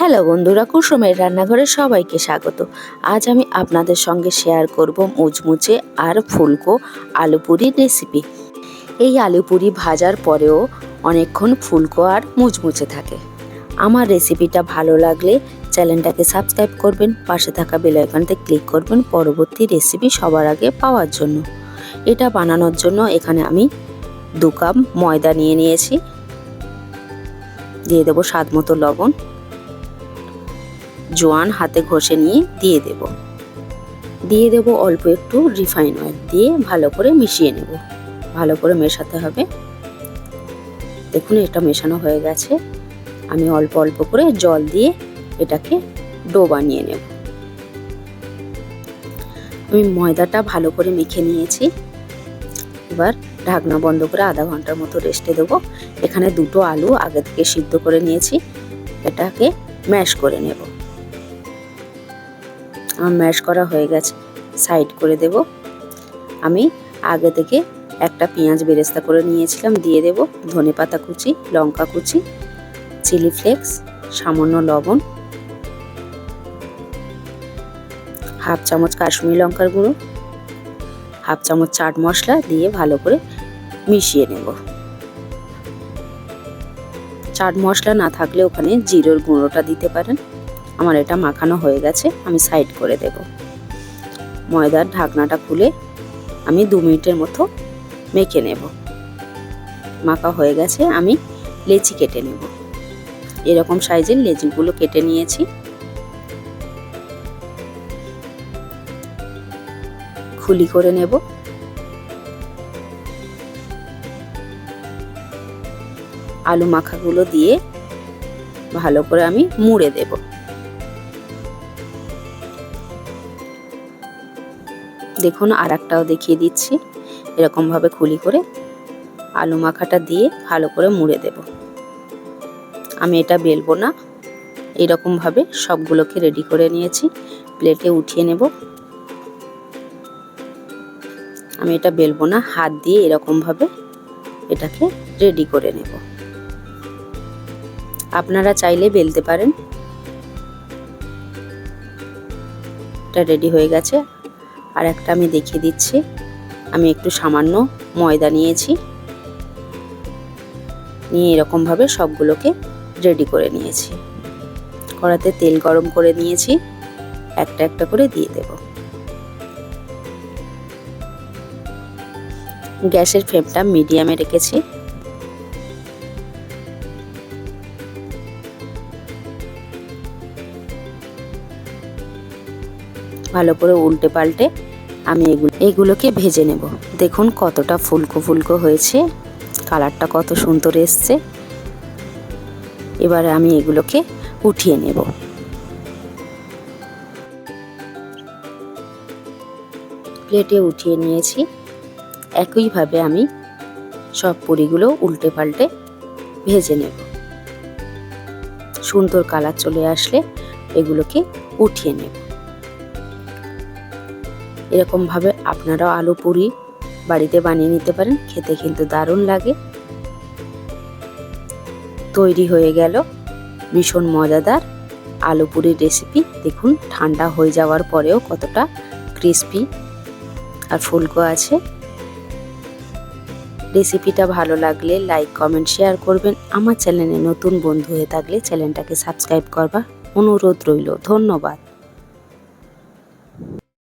Hello বন্ধুরা, কুসুমের রান্নাঘরে সবাইকে স্বাগত। আজ আমি আপনাদের সঙ্গে শেয়ার করব মুচমুচে আর ফুলকো আলু পুরির রেসিপি এই আলু পুরি ভাজার পরেও অনেকক্ষণ ফুলকো আর মুচমুচে থাকে। আমার রেসিপিটা ভালো লাগলে চ্যানেলটাকে সাবস্ক্রাইব করবেন, পাশে থাকা বেল আইকনতে ক্লিক করবেন পরবর্তী রেসিপি সবার আগে পাওয়ার জন্য। এটা বানানোর জন্য এখানে আমি দু কাপ ময়দা নিয়ে নিয়েছি। দিয়ে দেবো স্বাদ মতো লবণ। জোয়ান হাতে ঘষে নিয়ে দিয়ে দেব। দিয়ে দেব অল্প একটু রিফাইন অয়েল দিয়ে ভালো করে মিশিয়ে নেব। ভালো করে মেশাতে হবে। দেখুন এটা মেশানো হয়ে গেছে। আমি অল্প অল্প করে জল দিয়ে এটাকে ডো বানিয়ে নেব। আমি ময়দাটা ভালো করে মেখে নিয়েছি। এবার ঢাকনা বন্ধ করে আধা ঘণ্টার মতো রেস্টে দেবো। এখানে দুটো আলু আগে থেকে সিদ্ধ করে নিয়েছি। এটাকে ম্যাশ করে নেব। আমার ম্যাশ করা হয়ে গেছে। সাইড করে দেব। আমি আগে থেকে একটা পেঁয়াজ বেরেস্তা করে নিয়েছিলাম, দিয়ে দেব ধনে পাতা কুচি, লঙ্কা কুচি চিলি ফ্লেক্স সামান্য লবণ, হাফ চামচ কাশ্মীরি লঙ্কার গুঁড়ো, হাফ চামচ চাট মশলা দিয়ে ভালো করে মিশিয়ে নেব। চাট মশলা না থাকলে ওখানে জিরোর গুঁড়োটা দিতে পারেন। আমার এটা মাখানো হয়ে গেছে, আমি সাইড করে দেব। ময়দার ঢাকনাটা খুলে আমি দু মিনিটের মতো মেখে নেব। মাখা হয়ে গেছে, আমি লেচি কেটে নেব। এরকম সাইজের লেচিগুলো কেটে নিয়েছি। খুলি করে নেব। আলু মাখাগুলো দিয়ে ভালো করে আমি মুড়ে দেব। দেখুন আর একটাও দেখিয়ে দিচ্ছি। এরকমভাবে খুলি করে আলু মাখাটা দিয়ে ভালো করে মুড়ে দেব। আমি এটা বেলবো না। এরকমভাবে সবগুলোকে রেডি করে নিয়েছি। প্লেটে উঠিয়ে নেব। আমি এটা বেলবো না, হাত দিয়ে এরকমভাবে এটাকে রেডি করে নেব। আপনারা চাইলে বেলতে পারেন। এটা রেডি হয়ে গেছে। আর একটা আমি দেখিয়ে দিচ্ছি। আমি একটু সামান্য ময়দা নিয়েছি। নিয়ে এরকমভাবে সবগুলোকে রেডি করে নিয়েছি। কড়াতে তেল গরম করে নিয়েছি। একটা একটা করে দিয়ে দেব। গ্যাসের ফ্লেমটা মিডিয়ামে রেখেছি। ভালো করে উল্টে পাল্টে আমি এগুলো এগুলোকে ভেজে নেব। দেখুন কতটা ফুলকো ফুলকো হয়েছে। কালারটা কত সুন্দর এসছে। এবারে আমি এগুলোকে উঠিয়ে নেব। প্লেটে উঠিয়ে নিয়েছি। একইভাবে আমি সব পুরিগুলো উল্টে পাল্টে ভেজে নেব। সুন্দর কালার চলে আসলে এগুলোকে উঠিয়ে নেব। এরকমভাবে আপনারাও আলু পুরি বাড়িতে বানিয়ে নিতে পারেন, খেতে কিন্তু দারুণ লাগে। তৈরি হয়ে গেল ভীষণ মজাদার আলু পুরির রেসিপি দেখুন, ঠান্ডা হয়ে যাওয়ার পরেও কতটা ক্রিস্পি আর ফুলকো আছে। রেসিপিটা ভালো লাগলে লাইক কমেন্ট শেয়ার করবেন। আমার চ্যানেলে নতুন বন্ধু হয়ে থাকলে চ্যানেলটাকে সাবস্ক্রাইব করবার অনুরোধ রইল। ধন্যবাদ।